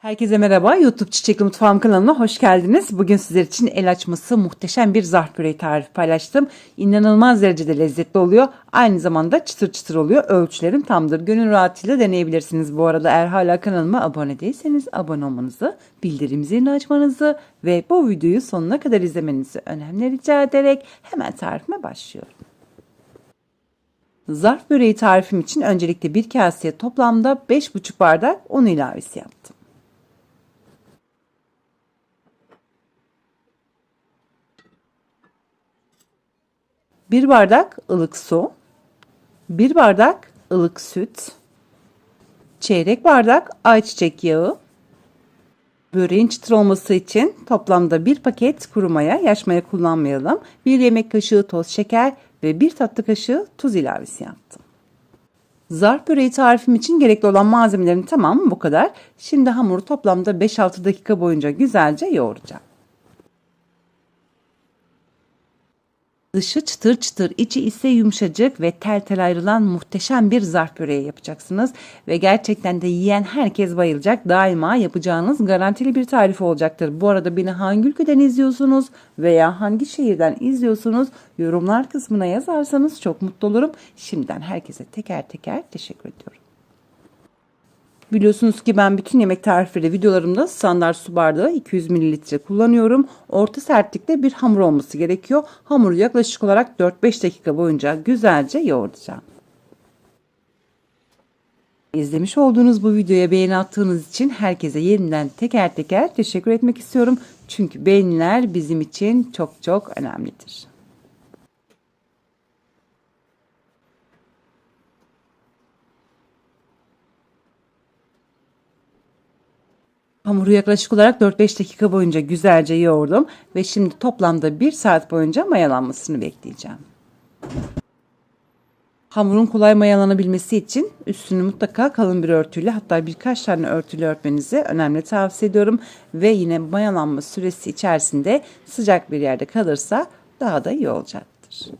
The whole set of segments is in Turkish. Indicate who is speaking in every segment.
Speaker 1: Herkese merhaba. YouTube Çiçekli Mutfağım kanalına hoş geldiniz. Bugün sizler için el açması muhteşem bir zarf böreği tarifi paylaştım. İnanılmaz derecede lezzetli oluyor. Aynı zamanda çıtır çıtır oluyor. Ölçülerim tamdır. Gönül rahatıyla deneyebilirsiniz. Bu arada eğer hala kanalıma abone değilseniz abone olmanızı, bildirim zilini açmanızı ve bu videoyu sonuna kadar izlemenizi önemli rica ederek hemen tarifime başlıyorum. Zarf böreği tarifim için öncelikle bir kaseye toplamda 5,5 bardak un ilavesi yaptım. Bir bardak ılık su, bir bardak ılık süt, çeyrek bardak ayçiçek yağı, böreğin çıtır olması için toplamda bir paket kuru maya, yaş maya kullanmayalım, bir yemek kaşığı toz şeker ve bir tatlı kaşığı tuz ilavesi yaptım. Zarf böreği tarifim için gerekli olan malzemelerin tamamı bu kadar. Şimdi hamuru toplamda 5-6 dakika boyunca güzelce yoğuracağım. Dışı çıtır çıtır, içi ise yumuşacık ve tel tel ayrılan muhteşem bir zarf böreği yapacaksınız. Ve gerçekten de yiyen herkes bayılacak. Daima yapacağınız garantili bir tarif olacaktır. Bu arada beni hangi ülkeden izliyorsunuz veya hangi şehirden izliyorsunuz yorumlar kısmına yazarsanız çok mutlu olurum. Şimdiden herkese teker teker teşekkür ediyorum. Biliyorsunuz ki ben bütün yemek tarifleri videolarımda standart su bardağı 200 mililitre kullanıyorum. Orta sertlikte bir hamur olması gerekiyor. Hamuru yaklaşık olarak 4-5 dakika boyunca güzelce yoğuracağım. İzlemiş olduğunuz bu videoya beğeni attığınız için herkese yeniden teker teker teşekkür etmek istiyorum. Çünkü beğeniler bizim için çok çok önemlidir. Hamuru yaklaşık olarak 4-5 dakika boyunca güzelce yoğurdum ve şimdi toplamda 1 saat boyunca mayalanmasını bekleyeceğim. Hamurun kolay mayalanabilmesi için üstünü mutlaka kalın bir örtüyle hatta birkaç tane örtülü örtmenizi önemli tavsiye ediyorum. Ve yine mayalanma süresi içerisinde sıcak bir yerde kalırsa daha da iyi olacaktır.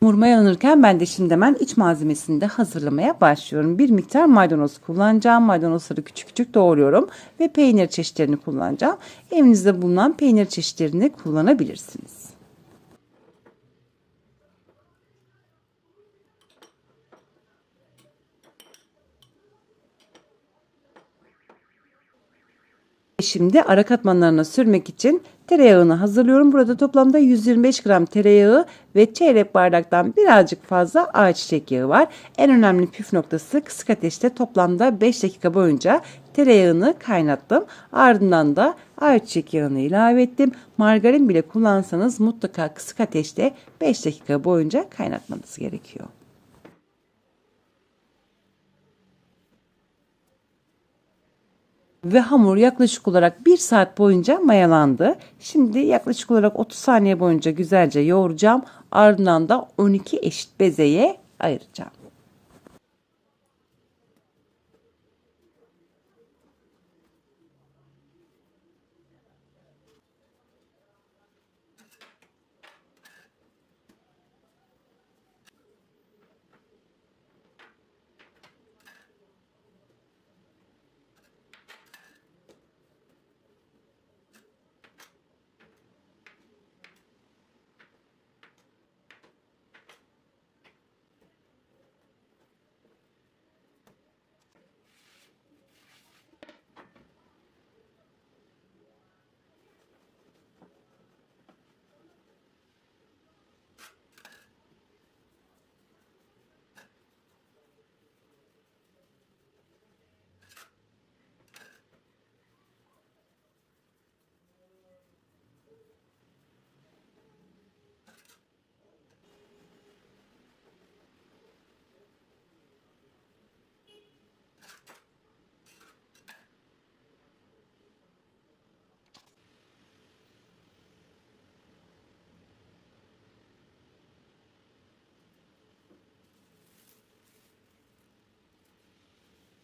Speaker 1: Hamur mayalanırken ben de şimdi hemen iç malzemesini de hazırlamaya başlıyorum. Bir miktar maydanoz kullanacağım. Maydanozları küçük küçük doğruyorum ve peynir çeşitlerini kullanacağım. Evinizde bulunan peynir çeşitlerini kullanabilirsiniz. Şimdi ara katmanlarına sürmek için tereyağını hazırlıyorum. Burada toplamda 125 gram tereyağı ve çeyrek bardaktan birazcık fazla ayçiçek yağı var. En önemli püf noktası kısık ateşte toplamda 5 dakika boyunca tereyağını kaynattım. Ardından da ayçiçek yağını ilave ettim. Margarin bile kullansanız mutlaka kısık ateşte 5 dakika boyunca kaynatmanız gerekiyor. Ve hamur yaklaşık olarak 1 saat boyunca mayalandı. Şimdi yaklaşık olarak 30 saniye boyunca güzelce yoğuracağım. Ardından da 12 eşit bezeye ayıracağım.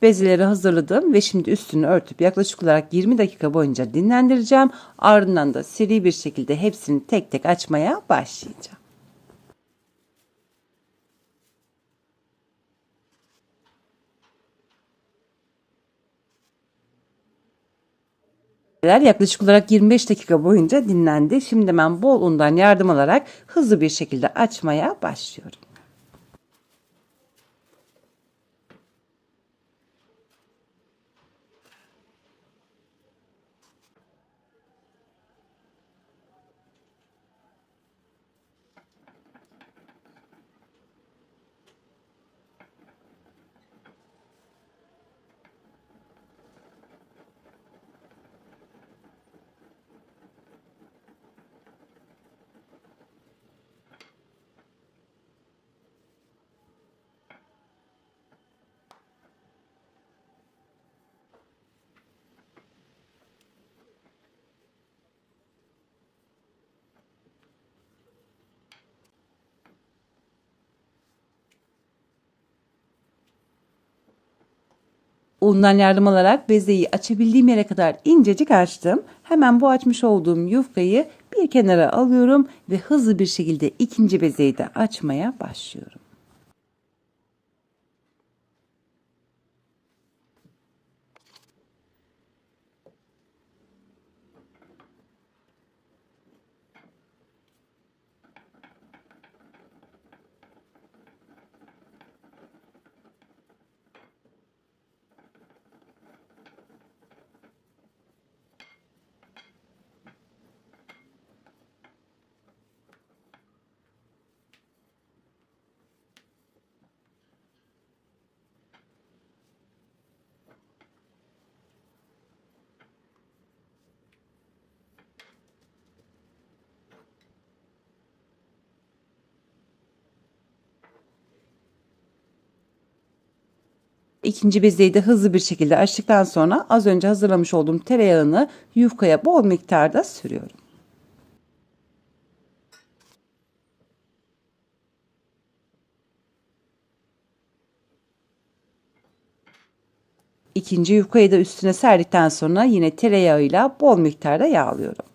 Speaker 1: Bezeleri hazırladım ve şimdi üstünü örtüp yaklaşık olarak 20 dakika boyunca dinlendireceğim. Ardından da seri bir şekilde hepsini tek tek açmaya başlayacağım. yaklaşık olarak 25 dakika boyunca dinlendi. Şimdi ben bol undan yardım alarak hızlı bir şekilde açmaya başlıyorum. Undan yardım alarak bezeyi açabildiğim yere kadar incecik açtım. Hemen bu açmış olduğum yufkayı bir kenara alıyorum ve hızlı bir şekilde ikinci bezeyi de açmaya başlıyorum. İkinci bezeyi de hızlı bir şekilde açtıktan sonra az önce hazırlamış olduğum tereyağını yufkaya bol miktarda sürüyorum. İkinci yufkayı da üstüne serdikten sonra yine tereyağıyla bol miktarda yağlıyorum.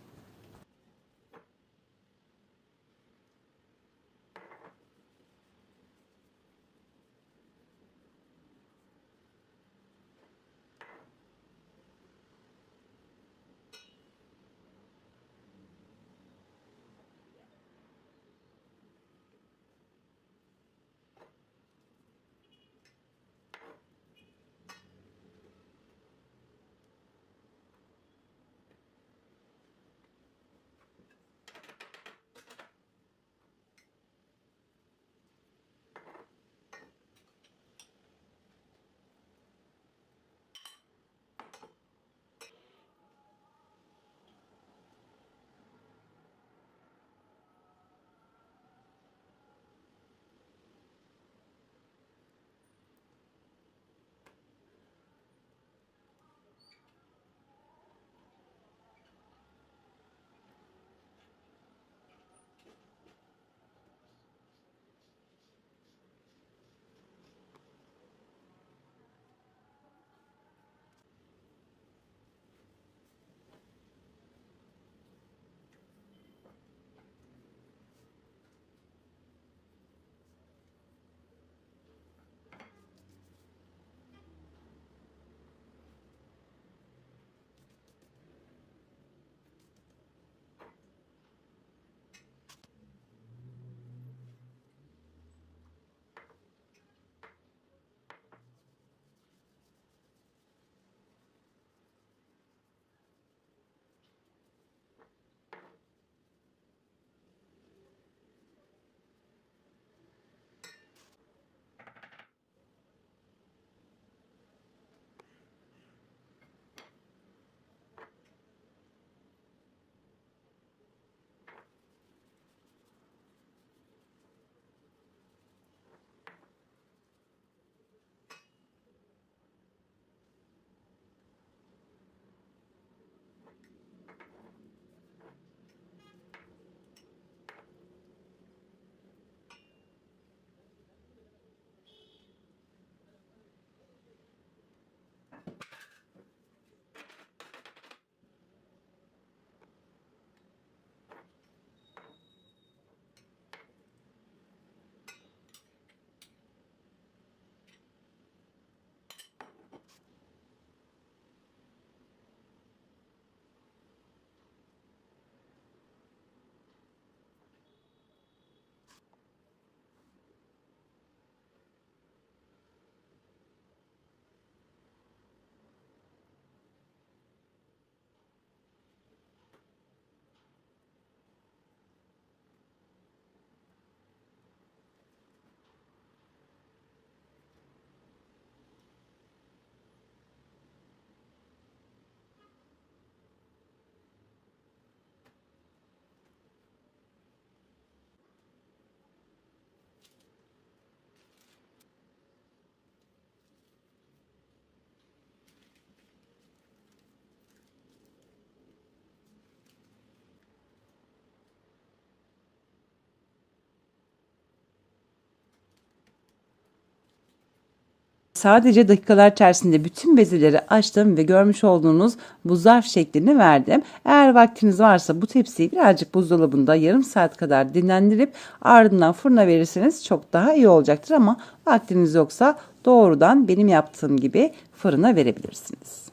Speaker 1: Sadece dakikalar içerisinde bütün bezeleri açtım ve görmüş olduğunuz bu zarf şeklini verdim. Eğer vaktiniz varsa bu tepsiyi birazcık buzdolabında yarım saat kadar dinlendirip ardından fırına verirseniz çok daha iyi olacaktır ama vaktiniz yoksa doğrudan benim yaptığım gibi fırına verebilirsiniz.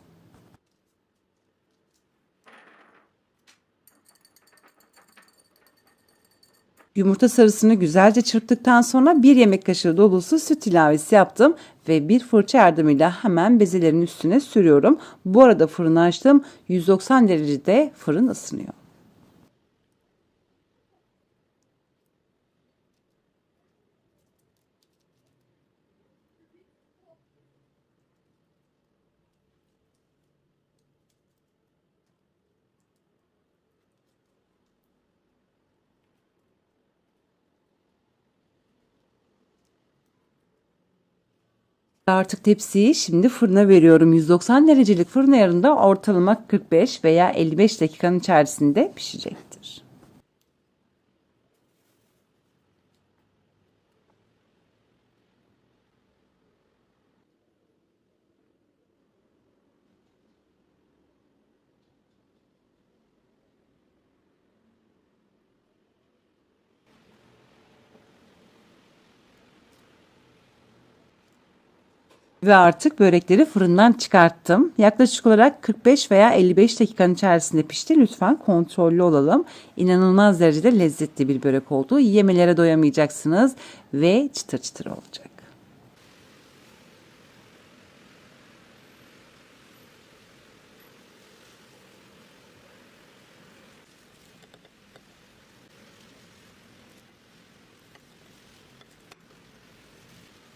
Speaker 1: Yumurta sarısını güzelce çırptıktan sonra bir yemek kaşığı dolusu süt ilavesi yaptım ve bir fırça yardımıyla hemen bezelerin üstüne sürüyorum. Bu arada fırını açtım. 190 derecede fırın ısınıyor. Artık tepsiyi şimdi fırına veriyorum. 190 derecelik fırın ayarında ortalama 45 veya 55 dakikanın içerisinde pişecektir. Ve artık börekleri fırından çıkarttım. Yaklaşık olarak 45 veya 55 dakikanın içerisinde pişti. Lütfen kontrollü olalım. İnanılmaz derecede lezzetli bir börek oldu. Yemelere doyamayacaksınız ve çıtır çıtır olacak.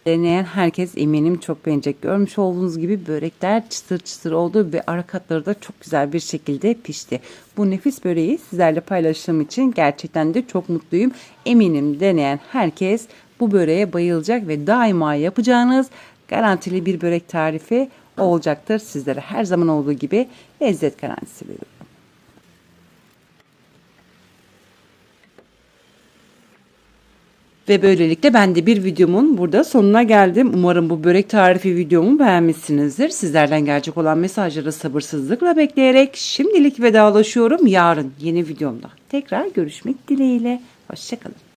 Speaker 1: Deneyen herkes eminim çok beğenecek. Görmüş olduğunuz gibi börekler çıtır çıtır oldu ve ara katları da çok güzel bir şekilde pişti. Bu nefis böreği sizlerle paylaştığım için gerçekten de çok mutluyum. Eminim deneyen herkes bu böreğe bayılacak ve daima yapacağınız garantili bir börek tarifi olacaktır. Sizlere her zaman olduğu gibi lezzet garantisi veriyorum. Ve böylelikle ben de bir videomun burada sonuna geldim. Umarım bu börek tarifi videomu beğenmişsinizdir. Sizlerden gelecek olan mesajları sabırsızlıkla bekleyerek şimdilik vedalaşıyorum. Yarın yeni videomda tekrar görüşmek dileğiyle. Hoşçakalın.